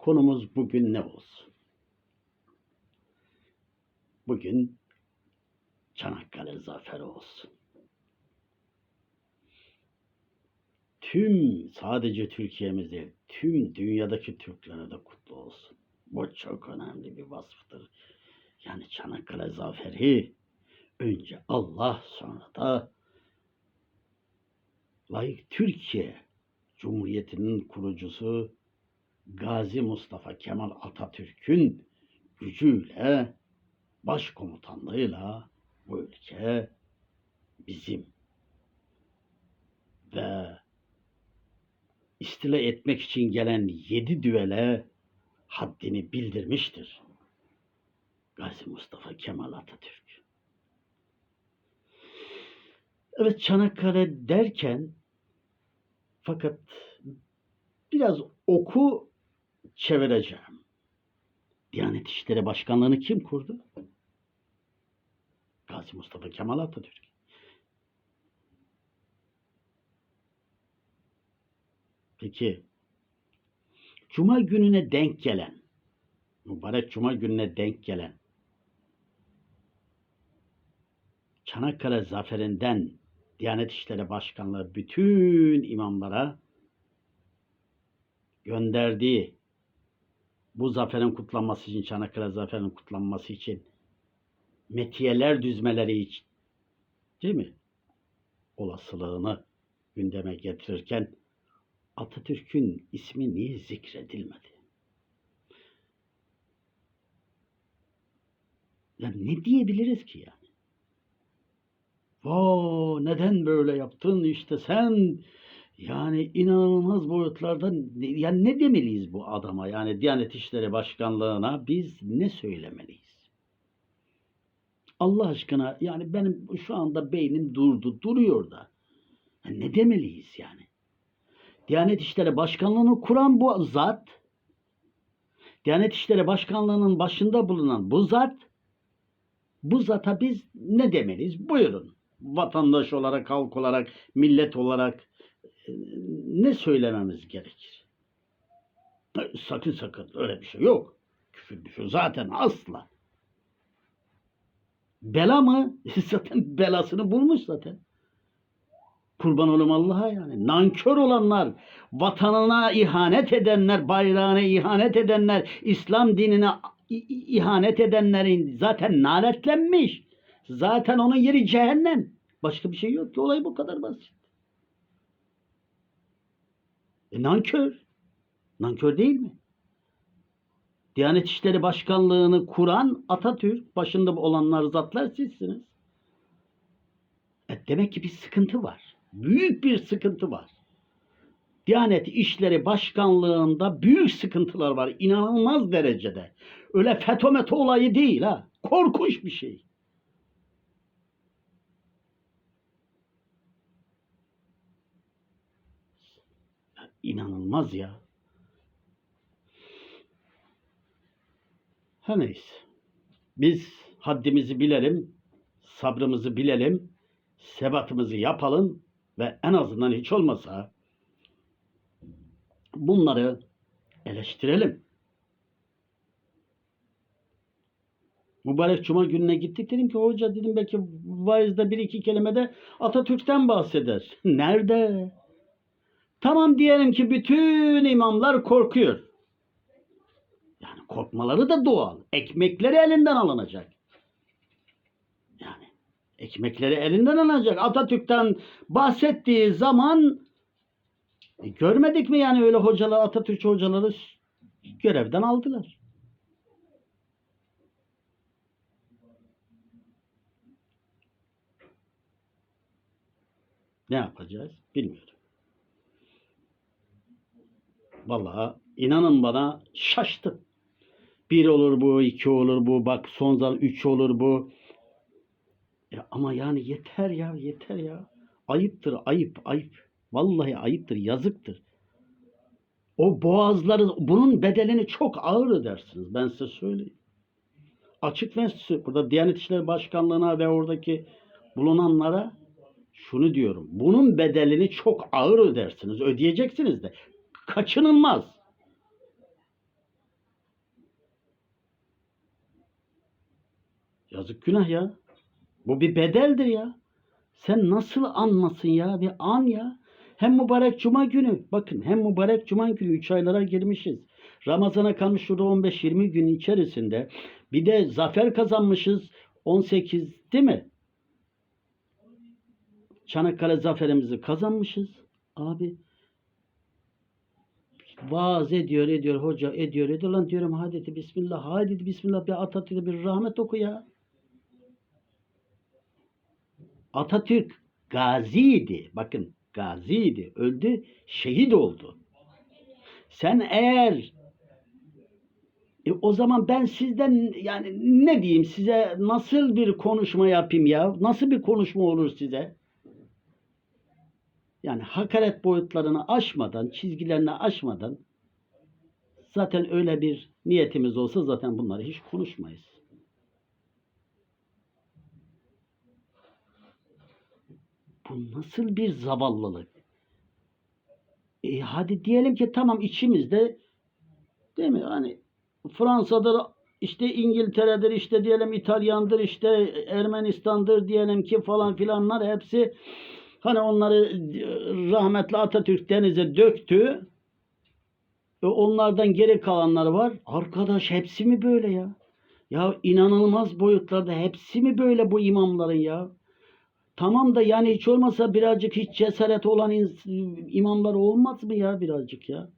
Konumuz bugün ne olsun? Bugün Çanakkale Zaferi olsun. Tüm sadece Türkiye'miz değil, tüm dünyadaki Türklere de kutlu olsun. Bu çok önemli bir vasıftır. Yani Çanakkale Zaferi önce Allah sonra da layık Türkiye Cumhuriyeti'nin kurucusu Gazi Mustafa Kemal Atatürk'ün gücüyle, başkomutanlığıyla bu ülke bizim ve istila etmek için gelen yedi düvele haddini bildirmiştir. Gazi Mustafa Kemal Atatürk. Evet Çanakkale derken fakat biraz oku çevireceğim. Diyanet İşleri Başkanlığı'nı kim kurdu? Gazi Mustafa Kemal Atatürk. Peki Cuma gününe denk gelen, mübarek Cuma gününe denk gelen Çanakkale zaferinden Diyanet İşleri Başkanlığı bütün imamlara gönderdiği bu zaferin kutlanması için, Çanakkale zaferinin kutlanması için metiyeler düzmeleri için değil mi? Olasılığını gündeme getirirken Atatürk'ün ismi niye zikredilmedi? Ya ne diyebiliriz ki yani? Vaa neden böyle yaptın işte sen yani inanılmaz boyutlarda yani ne demeliyiz bu adama yani Diyanet İşleri Başkanlığı'na biz ne söylemeliyiz? Allah aşkına yani benim şu anda beynim durdu duruyor da Ya ne demeliyiz yani? Diyanet İşleri Başkanlığı'nı kuran bu zat Diyanet İşleri Başkanlığı'nın başında bulunan bu zat bu zata biz ne demeliyiz? Buyurun. Vatandaş olarak, halk olarak, millet olarak ne söylememiz gerekir? Sakın sakın öyle bir şey yok. Küfür küfür zaten asla. Bela mı? zaten belasını bulmuş zaten. Kurban olayım Allah'a yani. Nankör olanlar, vatanına ihanet edenler, bayrağına ihanet edenler, İslam dinine ihanet edenlerin zaten lanetlenmiş. Zaten onun yeri cehennem. Başka bir şey yok ki. Olay bu kadar basit. E nankör. Nankör değil mi? Diyanet İşleri Başkanlığı'nı kuran Atatürk, başında olanlar zatlar sizsiniz. E demek ki bir sıkıntı var. Büyük bir sıkıntı var. Diyanet İşleri Başkanlığı'nda büyük sıkıntılar var. inanılmaz derecede. Öyle FETÖ METÖ olayı değil ha. Korkunç bir şey. Ya, İnanılmaz ya. Her neyse. Biz haddimizi bilelim, sabrımızı bilelim, sebatımızı yapalım ve en azından hiç olmasa bunları eleştirelim. Mübarek Cuma gününe gittik dedim ki hoca dedim belki vaizde bir iki kelimede Atatürk'ten bahseder. Nerede? Tamam diyelim ki bütün imamlar korkuyor. Yani korkmaları da doğal. Ekmekleri elinden alınacak. Yani ekmekleri elinden alınacak. Atatürk'ten bahsettiği zaman e, görmedik mi yani öyle hocalar Atatürkçü hocaları görevden aldılar. Ne yapacağız bilmiyorum. Vallahi inanın bana şaştım. Bir olur bu, iki olur bu, bak son zaman üç olur bu. Ya ama yani yeter ya, yeter ya. Ayıptır, ayıp, ayıp. Vallahi ayıptır, yazıktır. O boğazları, bunun bedelini çok ağır ödersiniz. Ben size söyleyeyim. Açık ve burada Diyanet İşleri Başkanlığı'na ve oradaki bulunanlara şunu diyorum. Bunun bedelini çok ağır ödersiniz. Ödeyeceksiniz de kaçınılmaz. Yazık günah ya. Bu bir bedeldir ya. Sen nasıl anmasın ya bir an ya. Hem mübarek cuma günü bakın hem mübarek cuma günü 3 aylara girmişiz. Ramazana kalmış şurada 15-20 gün içerisinde bir de zafer kazanmışız 18 değil mi? Çanakkale zaferimizi kazanmışız abi vaaz ediyor ediyor hoca ediyor ediyor lan diyorum hadi bismillah hadi bismillah bir Atatürk'e bir rahmet oku ya. Atatürk gaziydi. Bakın gaziydi. Öldü, şehit oldu. Sen eğer e, o zaman ben sizden yani ne diyeyim size nasıl bir konuşma yapayım ya? Nasıl bir konuşma olur size? Yani hakaret boyutlarını aşmadan, çizgilerini aşmadan zaten öyle bir niyetimiz olsa zaten bunları hiç konuşmayız. Bu nasıl bir zavallılık? E hadi diyelim ki tamam içimizde değil mi? Hani Fransa'dır, işte İngiltere'dir, işte diyelim İtalyan'dır, işte Ermenistan'dır diyelim ki falan filanlar hepsi hani onları e, rahmetli Atatürk denize döktü. E onlardan geri kalanlar var. Arkadaş hepsi mi böyle ya? Ya inanılmaz boyutlarda hepsi mi böyle bu imamların ya? Tamam da yani hiç olmasa birazcık hiç cesaret olan imamlar olmaz mı ya birazcık ya?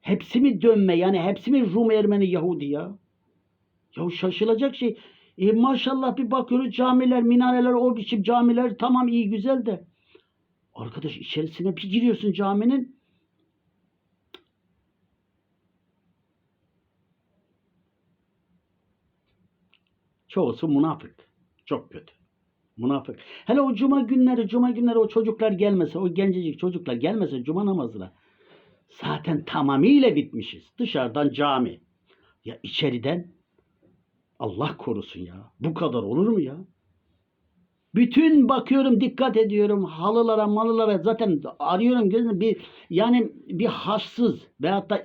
Hepsi mi dönme yani hepsi mi Rum Ermeni Yahudi ya? Ya şaşılacak şey. E maşallah bir bakıyoruz camiler, minareler, o biçim camiler tamam iyi güzel de. Arkadaş içerisine bir giriyorsun caminin. Çoğusu münafık. Çok kötü. Münafık. Hele o cuma günleri, cuma günleri o çocuklar gelmese, o gencecik çocuklar gelmese cuma namazına zaten tamamıyla bitmişiz. Dışarıdan cami. Ya içeriden Allah korusun ya. Bu kadar olur mu ya? Bütün bakıyorum, dikkat ediyorum halılara, malılara zaten arıyorum gözüm bir yani bir hassız veyahut da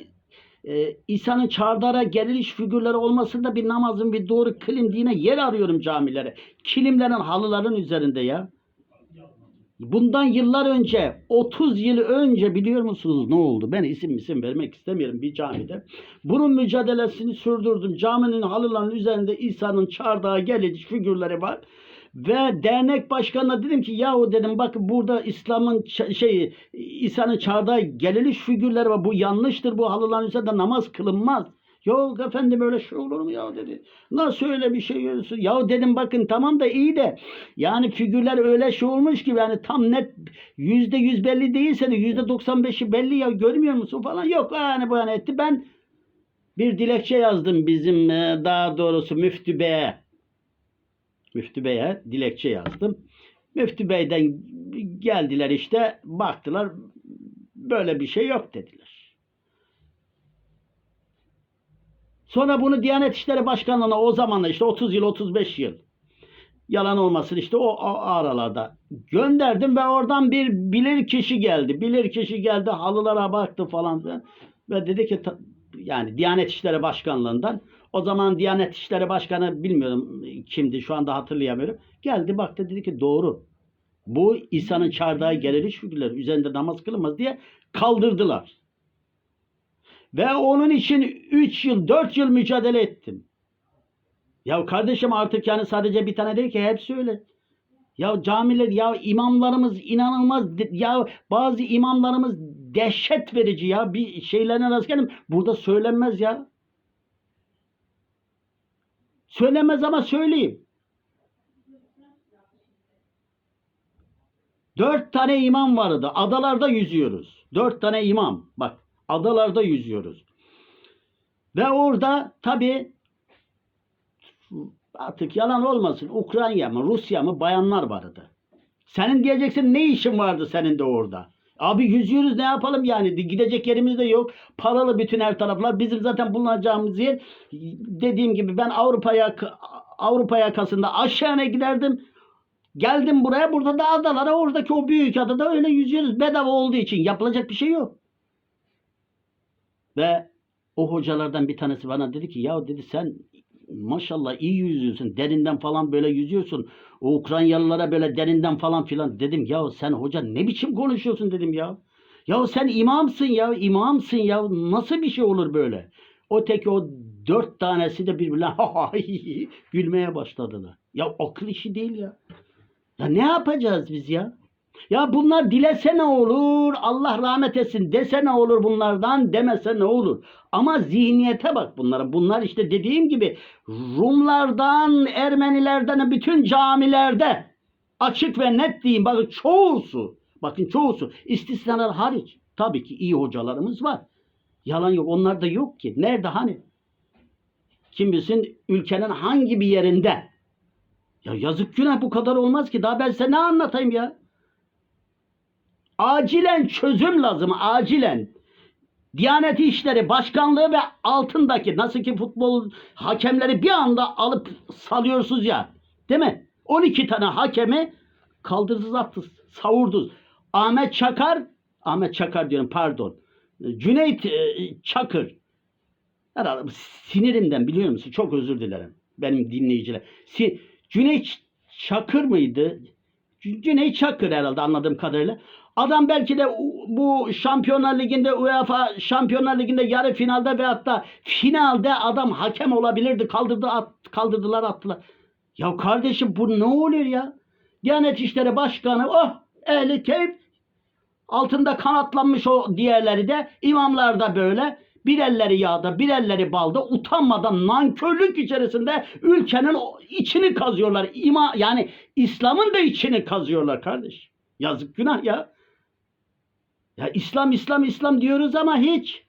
e, İsa'nın çardara geliriş figürleri olmasında bir namazın bir doğru kılindiğine yer arıyorum camilere. Kilimlerin, halıların üzerinde ya. Bundan yıllar önce, 30 yıl önce biliyor musunuz ne oldu? Ben isim isim vermek istemiyorum bir camide. Bunun mücadelesini sürdürdüm. Caminin halılarının üzerinde İsa'nın çardağa geliş figürleri var. Ve dernek başkanına dedim ki yahu dedim bak burada İslam'ın şeyi İsa'nın çardağa geliliş figürleri var. Bu yanlıştır. Bu halıların üzerinde namaz kılınmaz. Yok efendim öyle şey olur mu ya dedi. Nasıl öyle bir şey görüyorsun? Ya dedim bakın tamam da iyi de yani figürler öyle şey olmuş ki yani tam net yüzde yüz belli değilse de yüzde doksan beşi belli ya görmüyor musun falan. Yok yani bu yani etti. Ben bir dilekçe yazdım bizim e, daha doğrusu müftü beye. Müftü beye dilekçe yazdım. Müftü beyden geldiler işte baktılar böyle bir şey yok dediler. Sonra bunu Diyanet İşleri Başkanlığı'na o zamanla işte 30 yıl 35 yıl yalan olmasın işte o, o aralarda gönderdim ve oradan bir bilir kişi geldi. Bilir kişi geldi halılara baktı falan ve dedi ki yani Diyanet İşleri Başkanlığı'ndan o zaman Diyanet İşleri Başkanı bilmiyorum kimdi şu anda hatırlayamıyorum. Geldi baktı dedi ki doğru. Bu İsa'nın çardağı geliriş figürleri üzerinde namaz kılınmaz diye kaldırdılar. Ve onun için 3 yıl 4 yıl mücadele ettim. Ya kardeşim artık yani sadece bir tane değil ki hepsi öyle. Ya camiler ya imamlarımız inanılmaz ya bazı imamlarımız dehşet verici ya bir şeylerine rast geldim. Burada söylenmez ya. Söylemez ama söyleyeyim. Dört tane imam vardı. Adalarda yüzüyoruz. Dört tane imam. Bak adalarda yüzüyoruz. Ve orada tabi artık yalan olmasın Ukrayna mı Rusya mı bayanlar vardı. Senin diyeceksin ne işin vardı senin de orada? Abi yüzüyoruz ne yapalım yani gidecek yerimiz de yok. Paralı bütün her taraflar. Bizim zaten bulunacağımız yer dediğim gibi ben Avrupa yak Avrupa yakasında aşağıya giderdim. Geldim buraya burada da adalara oradaki o büyük adada öyle yüzüyoruz. Bedava olduğu için yapılacak bir şey yok. Ve o hocalardan bir tanesi bana dedi ki ya dedi sen maşallah iyi yüzüyorsun. Derinden falan böyle yüzüyorsun. O Ukraynalılara böyle derinden falan filan. Dedim ya sen hoca ne biçim konuşuyorsun dedim ya. Ya sen imamsın ya, imamsın ya. Nasıl bir şey olur böyle? O tek o dört tanesi de birbirine gülmeye başladılar. Ya akıl işi değil ya. Ya ne yapacağız biz ya? Ya bunlar dilese ne olur, Allah rahmet etsin dese ne olur bunlardan, demese ne olur. Ama zihniyete bak bunlara. Bunlar işte dediğim gibi Rumlardan, Ermenilerden bütün camilerde açık ve net diyeyim. Bakın çoğusu, bakın çoğusu istisnalar hariç. Tabii ki iyi hocalarımız var. Yalan yok. Onlar da yok ki. Nerede hani? Kim bilsin ülkenin hangi bir yerinde? Ya yazık günah bu kadar olmaz ki. Daha ben size ne anlatayım ya? Acilen çözüm lazım. Acilen. Diyanet İşleri Başkanlığı ve altındaki nasıl ki futbol hakemleri bir anda alıp salıyorsunuz ya. Değil mi? 12 tane hakemi kaldırdınız attınız, savurdunuz. Ahmet Çakar, Ahmet Çakar diyorum pardon. Cüneyt e, Çakır. Herhalde sinirimden biliyor musun? Çok özür dilerim. Benim dinleyiciler. Si, Cüneyt Çakır mıydı? Cüneyt Çakır herhalde anladığım kadarıyla. Adam belki de bu Şampiyonlar Ligi'nde UEFA Şampiyonlar Ligi'nde yarı finalde ve hatta finalde adam hakem olabilirdi. Kaldırdı at, kaldırdılar attılar. Ya kardeşim bu ne oluyor ya? Diyanet İşleri Başkanı oh ehli keyif altında kanatlanmış o diğerleri de imamlar da böyle bir elleri yağda bir elleri balda utanmadan nankörlük içerisinde ülkenin içini kazıyorlar. İma, yani İslam'ın da içini kazıyorlar kardeş. Yazık günah ya. Ya İslam İslam İslam diyoruz ama hiç.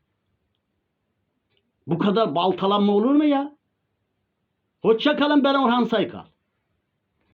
Bu kadar baltalanma olur mu ya? Hoşça kalın ben Orhan Saykal.